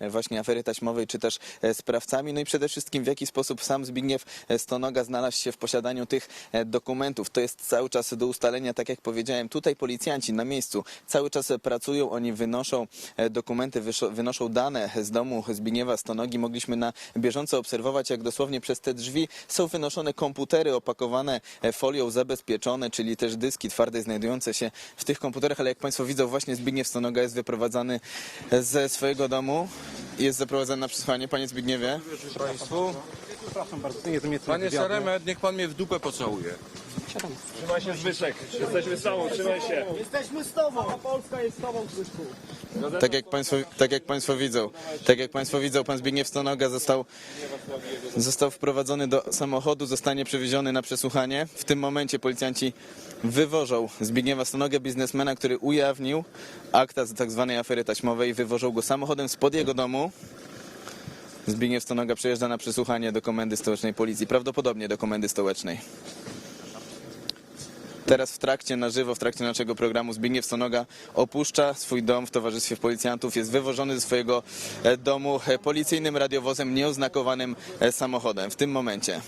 właśnie afery taśmowej, czy też e, sprawcami. No i przede wszystkim w jaki sposób sam Zbigniew e, Stonoga znalazł się w posiadaniu tych e, dokumentów. To jest cały czas do ustalenia, tak jak powiedziałem. Tutaj policjanci na miejscu cały czas pracują, oni wynoszą dokumenty, wynoszą dane z domu Zbigniewa Stonogi. Mogliśmy na bieżąco obserwować, jak dosłownie przez te drzwi są wynoszone komputery opakowane folią zabezpieczone, czyli też dyski twarde znajdujące się w tych komputerach, ale jak Państwo widzą, właśnie Zbigniew Stonoga jest wyprowadzany ze swojego domu. Jest zaprowadzany na przesłuchanie. Panie Zbigniewie, Państwu. Przepraszam bardzo, nie Panie Szeremet, niech pan mnie w dupę pocałuje. Trzymaj się Zbyszek, jesteśmy z tobą, trzymaj się. Jesteśmy z tobą, a Polska jest z tobą, Krzyszku. tak jak Państwo, tak jak państwo widzą, tak jak Państwo widzą, Pan Zbigniew Stonoga został, został wprowadzony do samochodu, zostanie przewieziony na przesłuchanie. W tym momencie policjanci wywożą Zbigniewa Stonogę, biznesmena, który ujawnił akta z tak zwanej afery taśmowej, wywożą go samochodem spod jego domu. Zbigniew Stonoga przyjeżdża na przesłuchanie do Komendy Stołecznej Policji, prawdopodobnie do Komendy Stołecznej. Teraz w trakcie, na żywo, w trakcie naszego programu Zbigniew Stonoga opuszcza swój dom w towarzystwie policjantów. Jest wywożony ze swojego e, domu e, policyjnym radiowozem nieoznakowanym e, samochodem w tym momencie.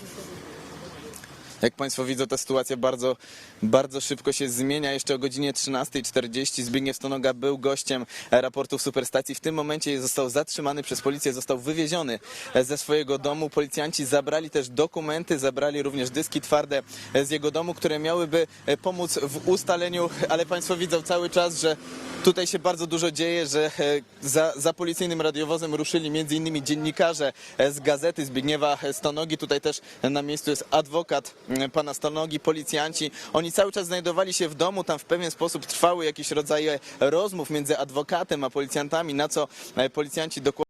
Jak Państwo widzą, ta sytuacja bardzo, bardzo szybko się zmienia. Jeszcze o godzinie 13.40 Zbigniew Stonoga był gościem raportów Superstacji. W tym momencie został zatrzymany przez policję, został wywieziony ze swojego domu. Policjanci zabrali też dokumenty, zabrali również dyski twarde z jego domu, które miałyby e, pomóc w ustaleniu, ale Państwo widzą cały czas, że tutaj się bardzo dużo dzieje, że e, za, za policyjnym radiowozem ruszyli m.in. dziennikarze e, z gazety Zbigniewa Stonogi. Tutaj też na miejscu jest adwokat pana Stonogi, policjanci. Oni cały czas znajdowali się w domu, tam w pewien sposób trwały jakieś rodzaje rozmów między adwokatem a policjantami, na co e, policjanci dokładnie